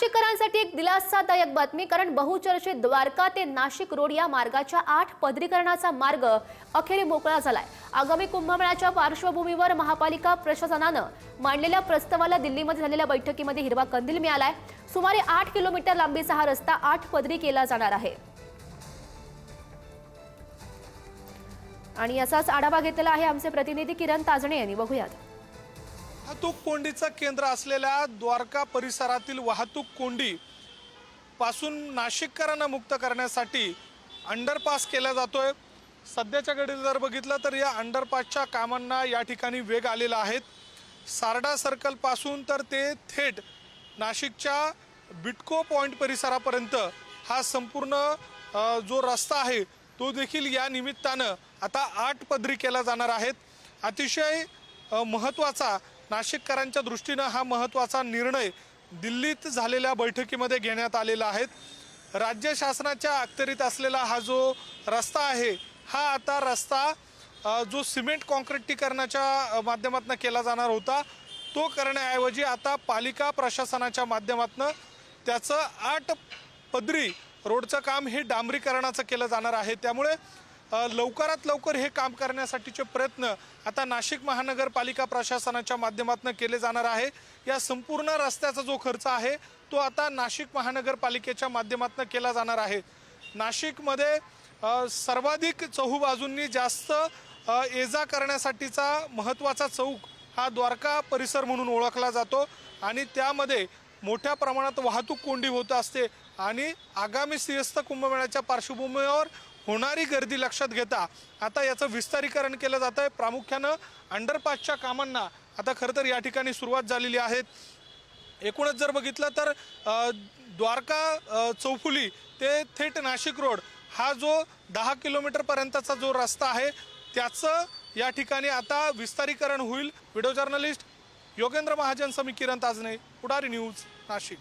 नाशिककरांसाठी एक दिलासादायक बातमी कारण बहुचर्चित द्वारका ते नाशिक रोड या मार्गाच्या आठ पदरीकरणाचा मार्ग अखेरी मोकळा झालाय. आगामी कुंभमेळ्याच्या पार्श्वभूमीवर महापालिका प्रशासनानं मांडलेल्या प्रस्तावाला दिल्लीमध्ये झालेल्या बैठकीमध्ये हिरवा कंदील मिळालाय. सुमारे आठ किलोमीटर लांबीचा हा रस्ता आठ पदरी केला जाणार आहे. आणि याचाच आढावा घेतलेला आहे आमचे प्रतिनिधी किरण ताजणे यांनी. बघूयात. वाहतूक कोंडीचं केंद्र असलेल्या द्वारका परिसरातील वाहतूक कोंडी पासून नाशिककरांना मुक्त करण्यासाठी अंडरपास केला जातोय. सध्याच्या घडीला जर बघितलं तर या अंडरपासच्या कामांना या ठिकाणी वेग आलेला आहे. सारडा सर्कलपासून तर ते थेट नाशिकच्या बिटको पॉईंट परिसरापर्यंत हा संपूर्ण जो रस्ता आहे तो देखील या निमित्तानं आता आठ पदरी केला जाणार आहेत. अतिशय महत्त्वाचा नाशिककरांच्या दृष्टीनं हा महत्त्वाचा निर्णय दिल्लीत झालेल्या बैठकीमध्ये घेण्यात आलेला आहे. राज्य शासनाच्या अखत्यारीत असलेला हा जो रस्ता आहे हा आता रस्ता जो सिमेंट कॉन्क्रिटीकरणाच्या माध्यमातून केला जाणार होता तो करण्याऐवजी आता पालिका प्रशासनाच्या माध्यमातून त्याचं आठ पदरी रोडचं काम हे डांबरीकरणाचं केलं जाणार आहे. त्यामुळे लवकरात लवकर हे काम करण्यासाठीचे प्रयत्न आता नाशिक महानगरपालिका प्रशासनाच्या माध्यमातून केले जाणार आहे. या संपूर्ण रस्त्याचा जो खर्च आहे तो आता नाशिक महानगरपालिकेच्या माध्यमातून केला जाणार आहे. नाशिकमध्ये सर्वाधिक चहूबाजूंनी जास्त ये जा करण्यासाठीचा महत्त्वाचा चौक हा द्वारका परिसर म्हणून ओळखला जातो आणि त्यामध्ये मोठ्या प्रमाणात वाहतूक कोंडी होत असते आणि आगामी सिंहस्थ कुंभमेळ्याच्या पार्श्वभूमीवर होणारी गर्दी लक्षात घेता आता याचं विस्तारीकरण केलं जात आहे प्रामुख्यानं अंडरपासच्या कामांना आता खरं तर या ठिकाणी सुरुवात झालेली आहे. एकूणच जर बघितलं तर द्वारका चौफुली ते थेट नाशिक रोड हा जो दहा किलोमीटरपर्यंतचा जो रस्ता आहे त्याचं या ठिकाणी आता विस्तारीकरण होईल. Video journalist Yogendra Mahajan Sami Kiran Tajne Pudhari news Nashik.